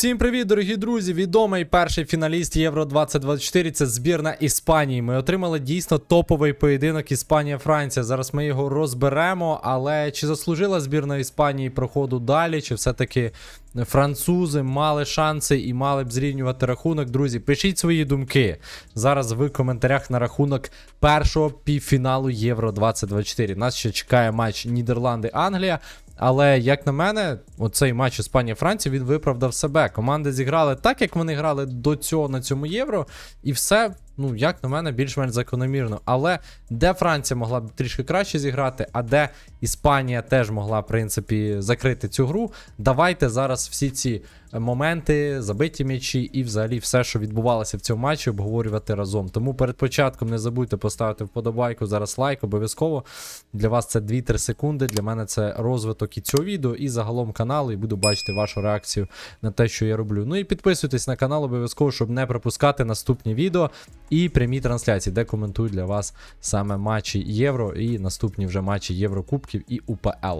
Всім привіт, дорогі друзі! Відомий перший фіналіст Євро 2024 це збірна Іспанії. Ми отримали дійсно топовий поєдинок Іспанія-Франція. Зараз ми його розберемо. Але чи заслужила збірна Іспанії проходу далі, чи все-таки французи мали шанси і мали б зрівнювати рахунок? Друзі, пишіть свої думки зараз в коментарях на рахунок першого півфіналу Євро 2024. Нас ще чекає матч Нідерланди-Англія. Але як на мене, оцей матч Іспанія-Франція він виправдав себе. Команди зіграли так, як вони грали до цього на цьому євро, і все, ну як на мене, більш-менш закономірно. Але де Франція могла б трішки краще зіграти, а де Іспанія теж могла, в принципі, закрити цю гру. Давайте зараз всі ці моменти, забиті м'ячі і взагалі все, що відбувалося в цьому матчі, обговорювати разом. Тому перед початком не забудьте поставити вподобайку, зараз лайк, обов'язково. Для вас це 2-3 секунди. Для мене це розвиток і цього відео, і загалом каналу, і буду бачити вашу реакцію на те, що я роблю. Ну і підписуйтесь на канал обов'язково, щоб не пропускати наступні відео і прямі трансляції, де коментую для вас саме матчі Євро і наступні вже матчі Єврокубків і УПЛ.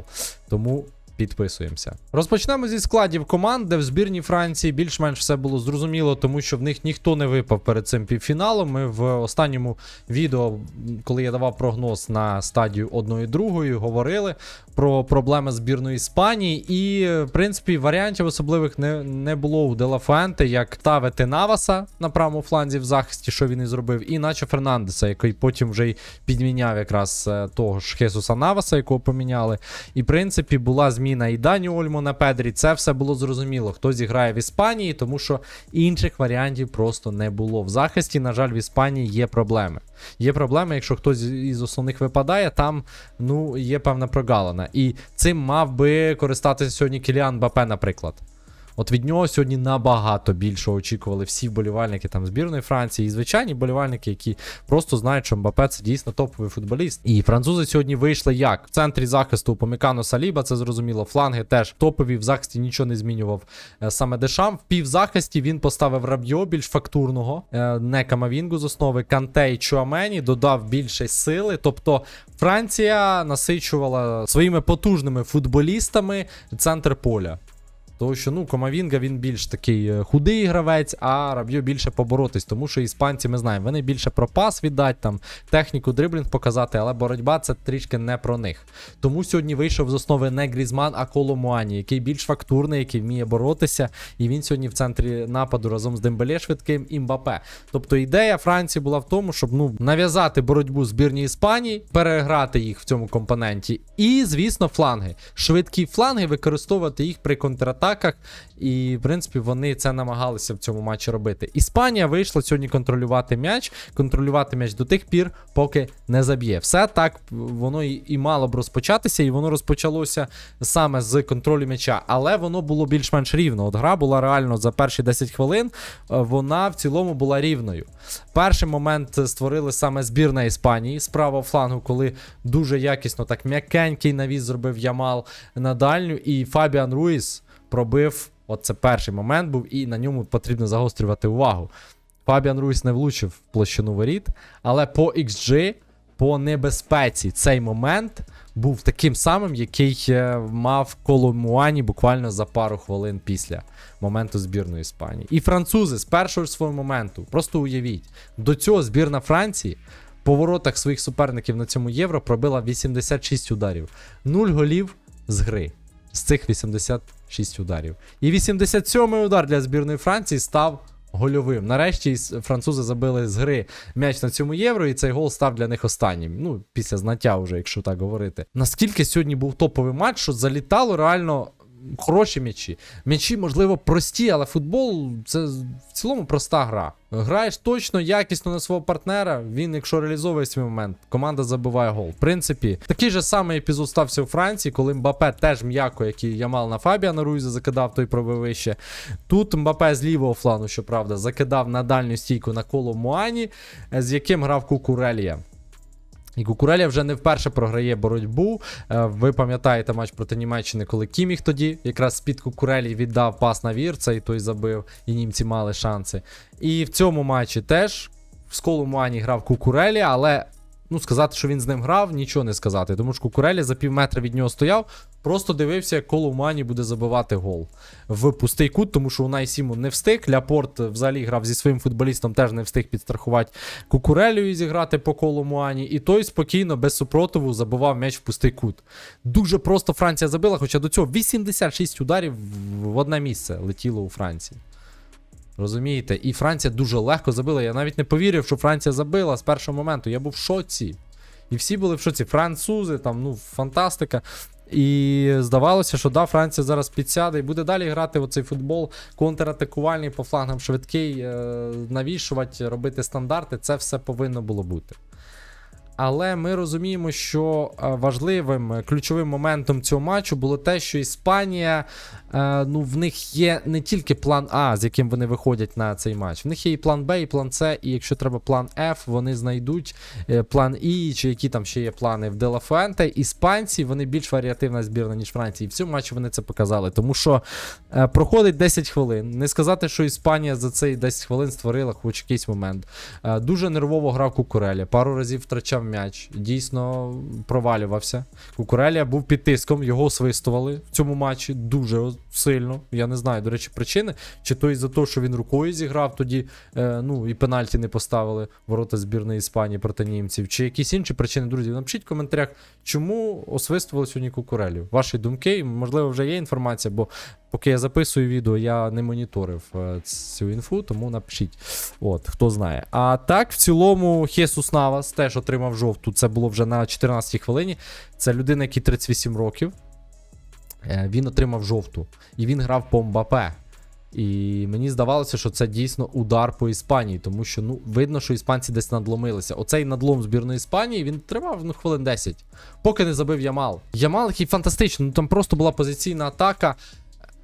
Тому. Підписуємося. Розпочнемо зі складів команд, де в збірній Франції більш-менш все було зрозуміло, тому що в них ніхто не випав перед цим півфіналом. Ми в останньому відео, коли я давав прогноз на стадію 1 і 2, говорили про проблеми збірної Іспанії. І, в принципі, варіантів особливих не, не було у Делафуенте, як ставити Наваса на правому фланзі в захисті, що він і зробив, і наче Фернандеса, який потім вже й підміняв якраз е, того ж Хесуса Наваса, якого поміняли. І, в принципі, була зміна і Дані Ольмо на Педрі. Це все було зрозуміло. Хто зіграє в Іспанії, тому що інших варіантів просто не було. В захисті, на жаль, в Іспанії є проблеми. Є проблеми, якщо хтось із основних випадає, там ну, є певна прогалина. І цим мав би користатися сьогодні Кіліан Бапе, наприклад. От від нього сьогодні набагато більше очікували всі вболівальники там збірної Франції і звичайні вболівальники, які просто знають, що Мбапе це дійсно топовий футболіст. І французи сьогодні вийшли як? В центрі захисту Помікано Саліба, це зрозуміло. Фланги теж топові, в захисті нічого не змінював е, саме Дешам. В півзахисті він поставив Рабьо більш фактурного, е, не Камавінгу з основи, Канте і Чуамені, додав більше сили. Тобто Франція насичувала своїми потужними футболістами центр поля. Тому що ну, Комавінга він більш такий е, худий гравець, а Раб'ю більше поборотись. Тому що іспанці ми знаємо, вони більше про пас віддать, там техніку дриблінг показати, але боротьба це трішки не про них. Тому сьогодні вийшов з основи не Грізман, а Коло Муані, який більш фактурний, який вміє боротися. І він сьогодні в центрі нападу разом з Дембеле швидким і Мбапе. Тобто ідея Франції була в тому, щоб ну нав'язати боротьбу збірній Іспанії, переграти їх в цьому компоненті. І, звісно, фланги. Швидкі фланги використовувати їх при контратаках. І, в принципі, вони це намагалися в цьому матчі робити. Іспанія вийшла сьогодні контролювати м'яч, контролювати м'яч до тих пір, поки не заб'є. Все так воно і, і мало б розпочатися, і воно розпочалося саме з контролю м'яча, але воно було більш-менш рівно. От гра була реально за перші 10 хвилин, е, вона в цілому була рівною. Перший момент створили саме збірна Іспанії з правого флангу, коли дуже якісно так м'якенький навіс зробив Ямал на дальню, і Фабіан Руїс пробив. Оце перший момент був, і на ньому потрібно загострювати увагу. Фабіан Руйс не влучив в площину воріт, але по XG, по небезпеці, цей момент був таким самим, який е, мав коло Муані буквально за пару хвилин після моменту збірної Іспанії. І французи з першого свого моменту, просто уявіть, до цього збірна Франції по воротах своїх суперників на цьому євро пробила 86 ударів, 0 голів з гри. З цих 86 ударів. І 87-й удар для збірної Франції став гольовим. Нарешті французи забили з гри м'яч на цьому євро, і цей гол став для них останнім. Ну, після знаття, вже, якщо так говорити. Наскільки сьогодні був топовий матч, що залітало реально. Хороші м'ячі. М'ячі, можливо, прості, але футбол це в цілому проста гра. Граєш точно, якісно на свого партнера. Він, якщо реалізовує свій момент, команда забиває гол. В принципі, такий же самий епізод стався у Франції, коли Мбапе теж м'яко, як і Ямал на Фабіана Руйза закидав той пробив вище. Тут Мбапе з лівого флану, щоправда, закидав на дальню стійку на коло Муані, з яким грав Кукурелія. І Кукуреля вже не вперше програє боротьбу. Е, Ви пам'ятаєте матч проти Німеччини, коли Кіміх тоді якраз з-під Кукурелі віддав пас на Вірца, і той забив, і німці мали шанси. І в цьому матчі теж в сколу Муані грав Кукурелі, але Ну, сказати, що він з ним грав, нічого не сказати. Тому що Кукурелі за пів метра від нього стояв, просто дивився, як Колумані буде забивати гол в пустий кут, тому що Унай Сіму не встиг. Ляпорт взагалі грав зі своїм футболістом, теж не встиг підстрахувати Кукурелю і зіграти по колу Муані. І той спокійно, без супротиву, забивав м'яч в пустий кут. Дуже просто Франція забила, хоча до цього 86 ударів в одне місце летіло у Франції. Розумієте? І Франція дуже легко забила. Я навіть не повірив, що Франція забила з першого моменту. Я був в шоці. І всі були в шоці. Французи, там, ну, фантастика. І здавалося, що да, Франція зараз підсяде і буде далі грати в цей футбол контратакувальний по флангам швидкий, е, навішувати, робити стандарти. Це все повинно було бути. Але ми розуміємо, що е, важливим е, ключовим моментом цього матчу було те, що Іспанія, е, ну в них є не тільки план А, з яким вони виходять на цей матч. В них є і план Б, і план С, і якщо треба план Ф, вони знайдуть план І, чи які там ще є плани в Делафуенте. Іспанці вони більш варіативна збірна, ніж Франція. І в цьому матчі вони це показали. Тому що проходить 10 хвилин. Не сказати, що Іспанія за цей 10 хвилин створила хоч якийсь момент. Дуже нервово грав Кукурелі. Пару разів втрачав м'яч. Дійсно провалювався. Кукурелія був під тиском, його свистували в цьому матчі дуже сильно. Я не знаю, до речі, причини. Чи то із-за того, що він рукою зіграв, тоді е, ну і пенальті не поставили ворота збірної Іспанії проти німців, чи якісь інші причини, друзі. Напишіть в коментарях, чому освистували сьогодні Кукурелю. Ваші думки, можливо, вже є інформація, бо поки я записую відео, я не моніторив е, цю інфу, тому напишіть. От, хто знає. А так, в цілому, Хесус Навас теж отримав жовту. Це було вже на 14-й хвилині. Це людина, який 38 років. Е, Він отримав жовту. І він грав по Мбапе. І мені здавалося, що це дійсно удар по Іспанії, тому що ну видно, що іспанці десь надломилися. Оцей надлом збірної Іспанії він тривав ну, хвилин 10, поки не забив Ямал. Ямал, який фантастичний, ну там просто була позиційна атака.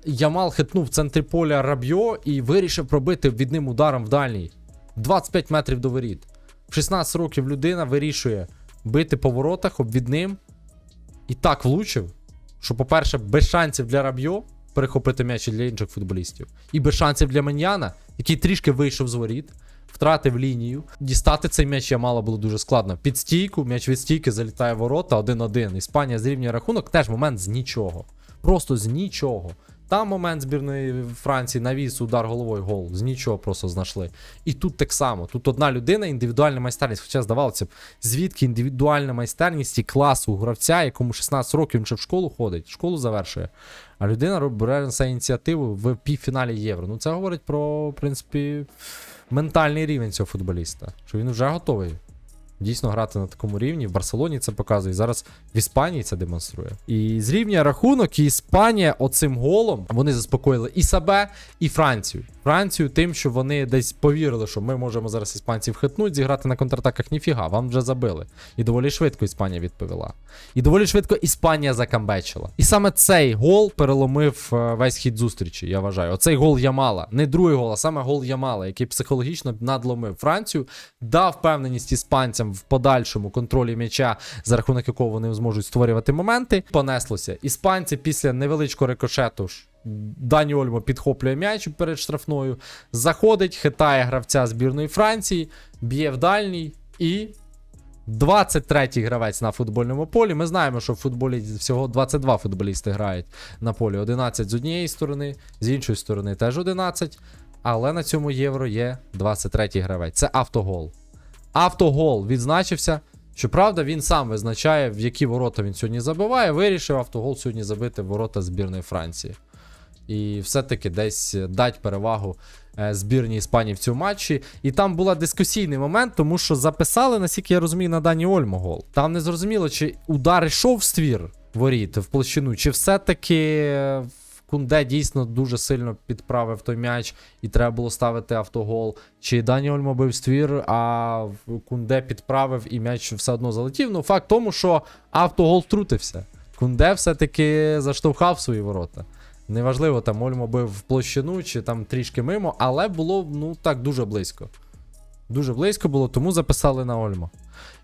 Ямал хитнув в центрі поля Рабьо і вирішив пробити від ним ударом в дальній. 25 метрів до воріт. В 16 років людина вирішує бити по воротах обвідним. І так влучив, що, по-перше, без шансів для Рабьо перехопити м'яч для інших футболістів. І без шансів для Маньяна, який трішки вийшов з воріт, втратив лінію. Дістати цей м'яч Ямала було дуже складно. Під стійку, м'яч від стійки залітає в ворота 1-1. Іспанія зрівнює рахунок, теж момент з нічого. Просто з нічого. Там момент збірної Франції навіс удар головою гол. З нічого просто знайшли. І тут так само. Тут одна людина, індивідуальна майстерність. Хоча здавалося б, звідки індивідуальна майстерність і клас у гравця, якому 16 років він ще в школу ходить, школу завершує. А людина бере на себе ініціативу в півфіналі євро. Ну це говорить про, в принципі, ментальний рівень цього футболіста. Що він вже готовий. Дійсно грати на такому рівні. В Барселоні це показує. Зараз в Іспанії це демонструє. І зрівнює рахунок, і Іспанія оцим голом вони заспокоїли і себе, і Францію. Францію тим, що вони десь повірили, що ми можемо зараз іспанців хитнути, зіграти на контратаках. Ніфіга, вам вже забили. І доволі швидко Іспанія відповіла. І доволі швидко Іспанія закамбечила. І саме цей гол переломив е, весь хід зустрічі, я вважаю. Оцей гол Ямала. Не другий гол, а саме гол Ямала, який психологічно надломив Францію, дав впевненість іспанцям в подальшому контролі м'яча, за рахунок якого вони зможуть створювати моменти. Понеслося. Іспанці після невеличкого рикошету ж. Дані Ольмо підхоплює м'яч перед штрафною, заходить, хитає гравця збірної Франції, б'є в дальній і 23-й гравець на футбольному полі. Ми знаємо, що в футболі всього 22 футболісти грають на полі. 11 з однієї сторони, з іншої сторони теж 11. Але на цьому євро є 23-й гравець. Це автогол. Автогол відзначився. Щоправда, він сам визначає, в які ворота він сьогодні забиває. Вирішив автогол сьогодні забити в ворота збірної Франції. І все-таки десь дать перевагу е, збірній Іспанії в цьому матчі. І там була дискусійний момент, тому що записали, наскільки я розумію, на Дані Ольмо гол. Там не зрозуміло, чи удар йшов в ствір воріт в площину, чи все-таки е, Кунде дійсно дуже сильно підправив той м'яч, і треба було ставити автогол. Чи Дані Ольмо бив ствір, а Кунде підправив і м'яч все одно залетів. Ну, факт тому, що автогол втрутився. Кунде все-таки заштовхав свої ворота. Неважливо, там Ольмо бив в площину чи там трішки мимо, але було ну так дуже близько. Дуже близько було, тому записали на Ольмо.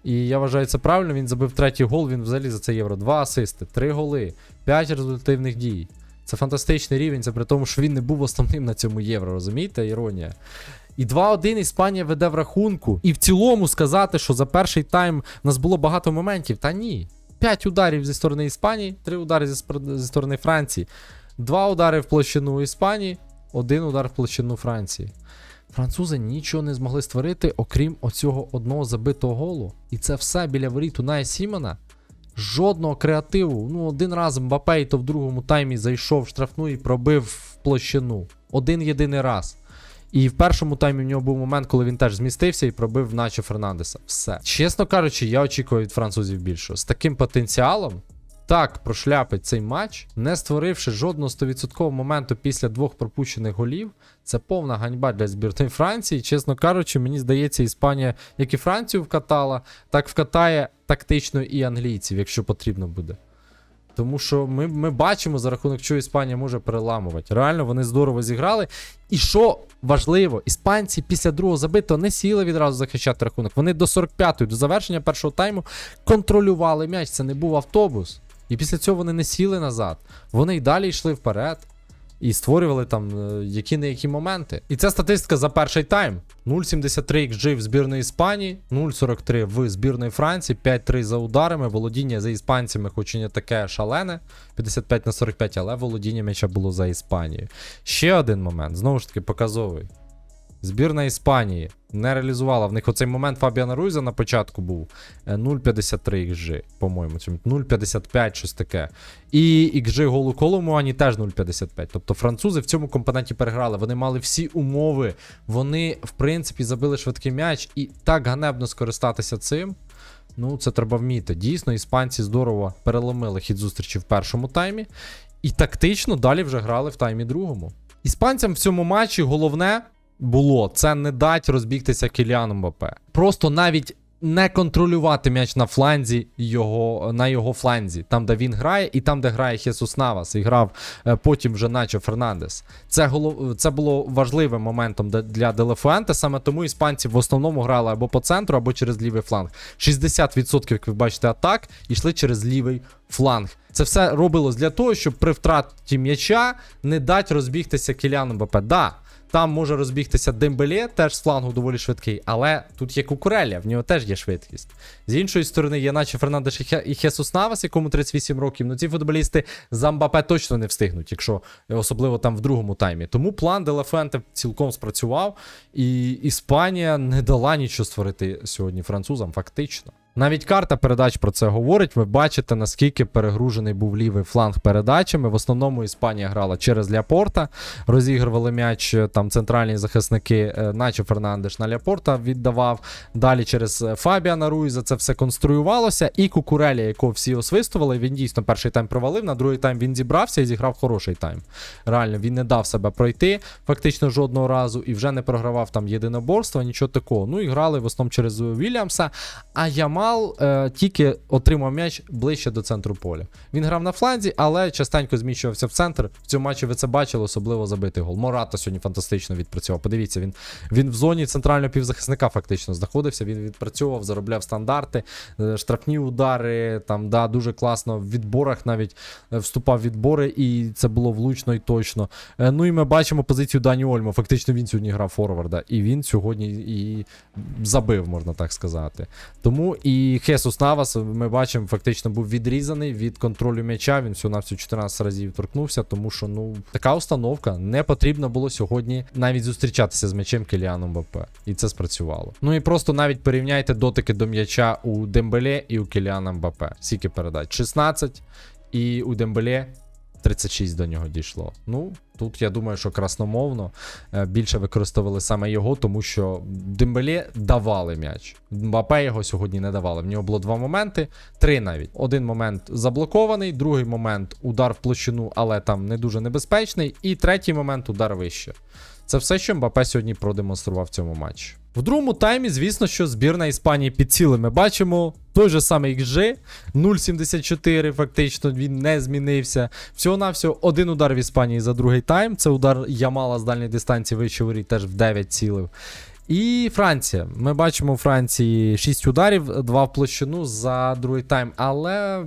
І я вважаю це правильно. Він забив третій гол, він взагалі за це євро. Два асисти, три голи, п'ять результативних дій. Це фантастичний рівень, це при тому, що він не був основним на цьому євро, розумієте? Іронія. І 2-1 Іспанія веде в рахунку. І в цілому сказати, що за перший тайм у нас було багато моментів. Та ні. 5 ударів зі сторони Іспанії, 3 удари зі, зі сторони Франції, 2 удари в площину Іспанії, 1 удар в площину Франції. Французи нічого не змогли створити, окрім оцього одного забитого голу. І це все біля воріт Уная Сімона. Жодного креативу. Ну, один раз Мбапей то в другому таймі зайшов в штрафну і пробив в площину. Один єдиний раз. І в першому таймі в нього був момент, коли він теж змістився і пробив наче Фернандеса. Все. Чесно кажучи, я очікую від французів більшого. З таким потенціалом. Так прошляпить цей матч, не створивши жодного 100% моменту після двох пропущених голів. Це повна ганьба для збірної Франції. Чесно кажучи, мені здається, Іспанія як і Францію вкатала, так вкатає тактично і англійців, якщо потрібно буде. Тому що ми, ми бачимо, за рахунок чого Іспанія може переламувати. Реально вони здорово зіграли. І що важливо, іспанці після другого забитого не сіли відразу захищати рахунок. Вони до 45-ї, до завершення першого тайму контролювали м'яч. Це не був автобус. І після цього вони не сіли назад. Вони й далі йшли вперед. І створювали там е, які не які моменти. І це статистика за перший тайм. 0,73 XG в збірної Іспанії, 0,43 в збірної Франції, 5-3 за ударами. Володіння за іспанцями, хоч і не таке шалене, 55 на 45, але володіння м'яча було за Іспанією. Ще один момент, знову ж таки, показовий. Збірна Іспанії не реалізувала. В них оцей момент Фабіана Руйза на початку був е, 0,53 XG, по-моєму, чи 0,55, щось таке. І XG голу Коломуані теж 0,55. Тобто французи в цьому компоненті переграли. Вони мали всі умови. Вони, в принципі, забили швидкий м'яч і так ганебно скористатися цим. Ну, це треба вміти. Дійсно, іспанці здорово переломили хід зустрічі в першому таймі. І тактично далі вже грали в таймі другому. Іспанцям в цьому матчі головне було це не дать розбігтися Кіліану Мбапе. Просто навіть не контролювати м'яч на фланзі його, на його фланзі, там, де він грає, і там, де грає Хесус Навас, і грав е, потім вже Начо Фернандес. Це, голов... це було важливим моментом для Делефуенте, саме тому іспанці в основному грали або по центру, або через лівий фланг. 60%, як ви бачите, атак йшли через лівий фланг. Це все робилось для того, щоб при втраті м'яча не дати розбігтися Кіляну Мбапе. Да, там може розбігтися Дембеле, теж з флангу доволі швидкий, але тут є Кукурелля, в нього теж є швидкість. З іншої сторони, є наче Фернандеш і Хе- Хесус Навас, якому 38 років. Ну ці футболісти за Мбапе точно не встигнуть, якщо е, особливо там в другому таймі. Тому план Делафенте цілком спрацював, і Іспанія не дала нічого створити сьогодні французам, фактично. Навіть карта передач про це говорить. Ви бачите, наскільки перегружений був лівий фланг передачами. В основному Іспанія грала через Ляпорта, розігрували м'яч е, там центральні захисники, е, наче Фернандеш на Ляпорта віддавав. Далі через е, Фабіана Руїза це все конструювалося. І Кукуреля, якого всі освистували, він дійсно перший тайм провалив, на другий тайм він зібрався і зіграв хороший тайм. Реально, він не дав себе пройти фактично жодного разу і вже не програвав там єдиноборства, нічого такого. Ну і грали в основному через Вільямса. А Ямал е, тільки отримав м'яч ближче до центру поля. Він грав на фланзі, але частенько зміщувався в центр. В цьому матчі ви це бачили, особливо забитий гол. Мората сьогодні фантастично відпрацював. Подивіться, він, він в зоні центрального півзахисника фактично знаходився. Він відпрацьовував, заробляв стандарти, е, штрафні удари. Там да, дуже класно в відборах навіть е, вступав в відбори, і це було влучно і точно. Е, Ну і ми бачимо позицію Дані Ольмо. Фактично він сьогодні грав форварда, і він сьогодні і забив, можна так сказати. Тому і Хесус Навас, ми бачимо, фактично був відрізаний від контролю м'яча. Він всього на всю 14 разів торкнувся, тому що ну така установка. Не потрібно було сьогодні навіть зустрічатися з м'ячем Кіліаном БП. І це спрацювало. Ну і просто навіть порівняйте дотики до м'яча у Дембеле і у Кіліана Мбаппе. Скільки передач? 16 і у Дембеле 36 до нього дійшло. Ну, тут я думаю, що красномовно е, більше використовували саме його, тому що Дембеле давали м'яч. Мбапе його сьогодні не давали. В нього було два моменти, три навіть. Один момент заблокований, другий момент удар в площину, але там не дуже небезпечний. І третій момент удар вище. Це все, що Мбапе сьогодні продемонстрував в цьому матчі. В другому таймі, звісно, що збірна Іспанії підсіли. Ми бачимо той же самий XG, 0,74, фактично, він не змінився. Всього-навсього один удар в Іспанії за другий тайм. Це удар Ямала з дальньої дистанції вище воріт, теж в 9 цілив. І Франція. Ми бачимо у Франції 6 ударів, 2 в площину за другий тайм. Але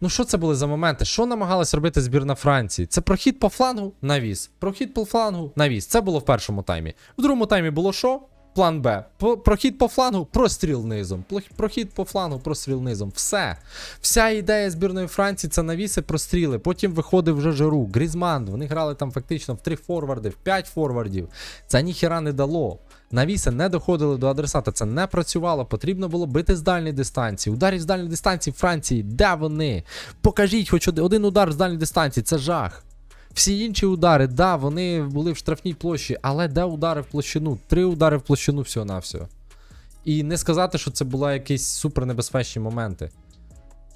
Ну що це були за моменти? Що намагалась робити збірна Франції? Це прохід по флангу навіс. Прохід по флангу навіс. Це було в першому таймі. В другому таймі було що? План Б. Прохід по флангу, простріл низом. Прохід по флангу, простріл низом. Все. Вся ідея збірної Франції це навіси, простріли. Потім виходив вже Жиру, Грізман. Вони грали там фактично в три форварди, в п'ять форвардів. Це ніхіра не дало. Навіси не доходили до адресата, це не працювало. Потрібно було бити з дальньої дистанції. Ударів з дальньої дистанції Франції. Де вони? Покажіть хоч один удар з дальньої дистанції, це жах. Всі інші удари, да, вони були в штрафній площі, але де удари в площину? Три удари в площину всього-навсього. І не сказати, що це були якісь супернебезпечні моменти.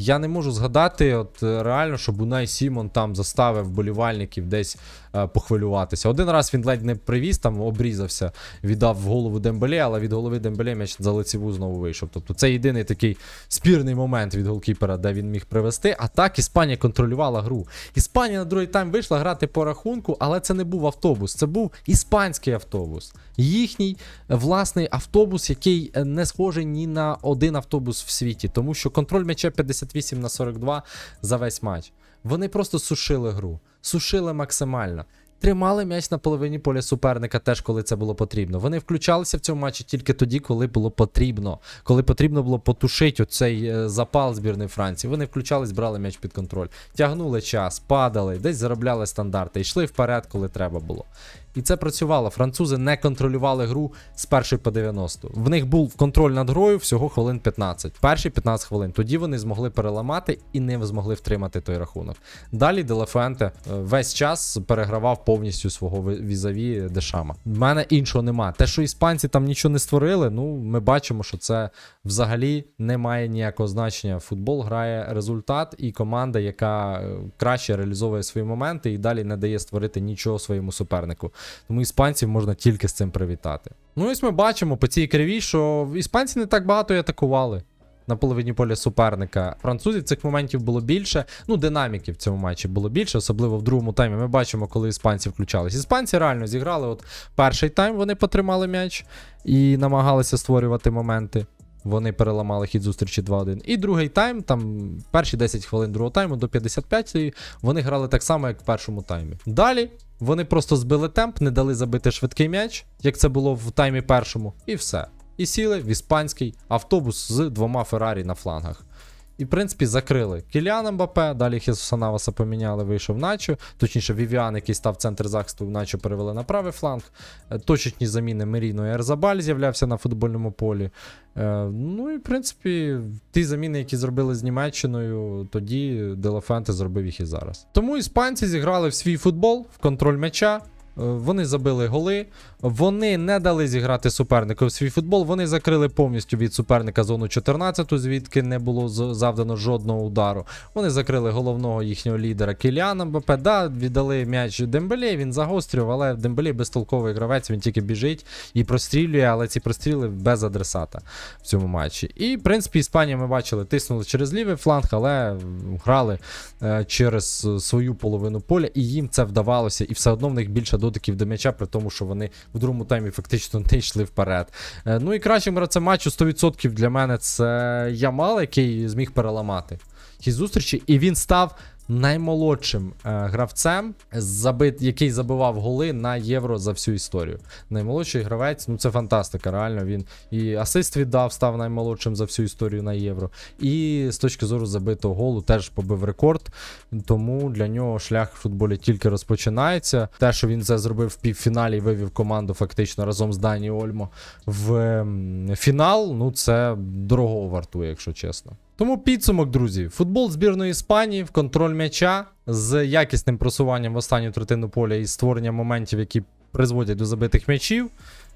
Я не можу згадати, от е, реально, щоб Унай Сімон там заставив болівальників десь е, похвилюватися. Один раз він ледь не привіз, там обрізався, віддав в голову Дембеле, але від голови Дембеле м'яч за лицеву знову вийшов. Тобто це єдиний такий спірний момент від голкіпера, де він міг привести. А так Іспанія контролювала гру. Іспанія на другий тайм вийшла грати по рахунку, але це не був автобус, це був іспанський автобус. Їхній е, власний автобус, який е, не схожий ні на один автобус в світі, тому що контроль м'яча 58 на 42 за весь матч. Вони просто сушили гру, сушили максимально. Тримали м'яч на половині поля суперника теж, коли це було потрібно. Вони включалися в цьому матчі тільки тоді, коли було потрібно. Коли потрібно було потушити оцей е, запал збірної Франції. Вони включались, брали м'яч під контроль, тягнули час, падали, десь заробляли стандарти, йшли вперед, коли треба було. І це працювало. Французи не контролювали гру з першої по 90. В них був контроль над грою всього хвилин 15. Перші 15 хвилин. Тоді вони змогли переламати і не змогли втримати той рахунок. Далі Делафуенте е, весь час перегравав повністю свого ві- візаві Дешама. В мене іншого нема. Те, що іспанці там нічого не створили, ну ми бачимо, що це взагалі не має ніякого значення. Футбол грає результат і команда, яка е, краще реалізовує свої моменти і далі не дає створити нічого своєму супернику. Тому іспанців можна тільки з цим привітати. Ну ось ми бачимо по цій кривій, що іспанці не так багато і атакували. На половині поля суперника. Французів цих моментів було більше. Ну, динаміки в цьому матчі було більше, особливо в другому таймі. Ми бачимо, коли іспанці включались. Іспанці реально зіграли. От перший тайм вони потримали м'яч і намагалися створювати моменти. Вони переламали хід зустрічі 2-1. І другий тайм, там перші 10 хвилин другого тайму до 55 вони грали так само, як в першому таймі. Далі вони просто збили темп, не дали забити швидкий м'яч, як це було в таймі першому, і все. І сіли в іспанський автобус з двома Феррарі на флангах. І, в принципі, закрили Кіліана Мбапе, далі Хесуса Наваса поміняли, вийшов Начо. Точніше, Вівіан, який став центр захисту, Начо перевели на правий фланг. Е, Точечні заміни Меріно і Ерзабаль з'являвся на футбольному полі. Е, ну і в принципі, ті заміни, які зробили з Німеччиною, тоді Делафенте зробив їх і зараз. Тому іспанці зіграли в свій футбол, в контроль м'яча. Е, Вони забили голи, вони не дали зіграти супернику в свій футбол. Вони закрили повністю від суперника зону 14, звідки не було завдано жодного удару. Вони закрили головного їхнього лідера Кіліана Мбапе. Да, віддали м'яч Дембелі, він загострював, але Дембелі безтолковий гравець, він тільки біжить і прострілює, але ці простріли без адресата в цьому матчі. І, в принципі, Іспанія ми бачили, тиснули через лівий фланг, але грали е, через е, свою половину поля, і їм це вдавалося, і все одно в них більше дотиків до м'яча, при тому, що вони в другому таймі фактично не йшли вперед. Е, ну і кращим гравцем матчу 100% для мене це Ямал, який зміг переламати ті зустрічі, і він став наймолодшим е, гравцем, забит, який забивав голи на євро за всю історію. Наймолодший гравець, ну це фантастика. Реально він і асист віддав, став наймолодшим за всю історію на євро. І з точки зору забитого голу теж побив рекорд. Тому для нього шлях в футболі тільки розпочинається. Те, що він це зробив в півфіналі і вивів команду фактично разом з Дані Ольмо в фінал, ну це дорого вартує, якщо чесно. Тому підсумок, друзі, футбол збірної Іспанії в контроль м'яча з якісним просуванням в останню третину поля і створенням моментів, які призводять до забитих м'ячів.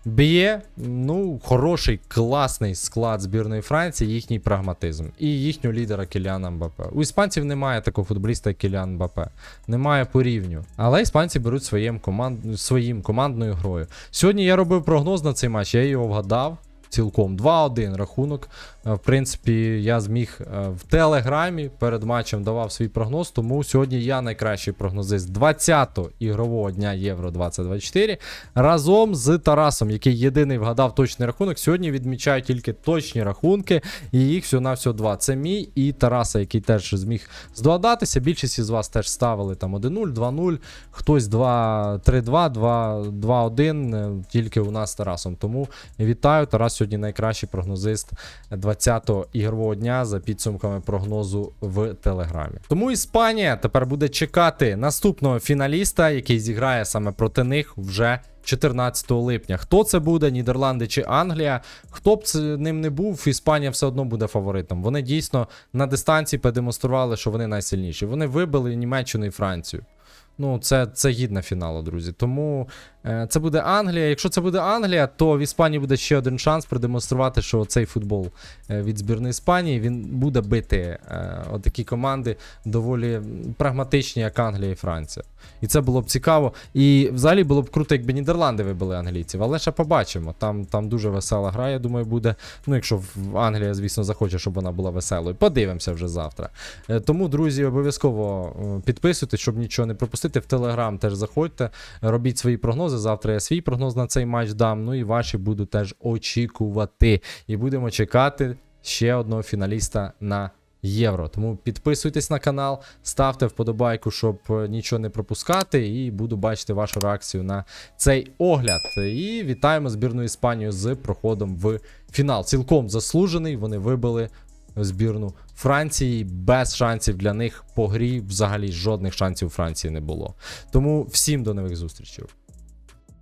Б'є, ну, хороший, класний склад збірної Франції, їхній прагматизм і їхнього лідера Кіліана Мбапе. У іспанців немає такого футболіста, як Кіліан Мбапе. Немає по рівню. Але іспанці беруть своїм, команд... своїм командною грою. Сьогодні я робив прогноз на цей матч, я його вгадав. Цілком 2-1 рахунок Е, В принципі, я зміг е, в телеграмі перед матчем давав свій прогноз, тому сьогодні я найкращий прогнозист 20-го ігрового дня Євро 2024 разом з Тарасом, який єдиний вгадав точний рахунок. Сьогодні відмічаю тільки точні рахунки, і їх всього на всього два. Це мій і Тараса, який теж зміг здогадатися. Більшість із вас теж ставили там 1-0, 2-0, хтось 2-3-2, 2-1, е, тільки у нас з Тарасом. Тому вітаю. Тарас сьогодні найкращий прогнозист 20-го ігрового дня за підсумками прогнозу в Телеграмі. Тому Іспанія тепер буде чекати наступного фіналіста, який зіграє саме проти них вже. 14 липня. Хто це буде, Нідерланди чи Англія? Хто б ним не був, Іспанія все одно буде фаворитом. Вони дійсно на дистанції продемонстрували, що вони найсильніші. Вони вибили Німеччину і Францію. Ну, це, це гідна фіналу, друзі. Тому е, це буде Англія. Якщо це буде Англія, то в Іспанії буде ще один шанс продемонструвати, що цей футбол е, від збірної Іспанії він буде бити е, отакі команди доволі прагматичні, як Англія і Франція. І це було б цікаво. І взагалі було б круто, якби Нідерланди вибили англійців. Але ще побачимо. Там, там дуже весела гра, я думаю, буде. Ну, якщо Англія, звісно, захоче, щоб вона була веселою. Подивимося вже завтра. Е, Тому, друзі, обов'язково е, підписуйтесь, щоб нічого не пропустити. В Телеграм теж заходьте, робіть свої прогнози. Завтра я свій прогноз на цей матч дам. Ну і ваші буду теж очікувати. І будемо чекати ще одного фіналіста на євро. Тому підписуйтесь на канал, ставте вподобайку, щоб е, нічого не пропускати, і буду бачити вашу реакцію на цей огляд. І вітаємо збірну Іспанію з проходом в фінал. Цілком заслужений. Вони вибили збірну Франції без шансів для них по грі. Взагалі жодних шансів Франції не було. Тому всім до нових зустрічей.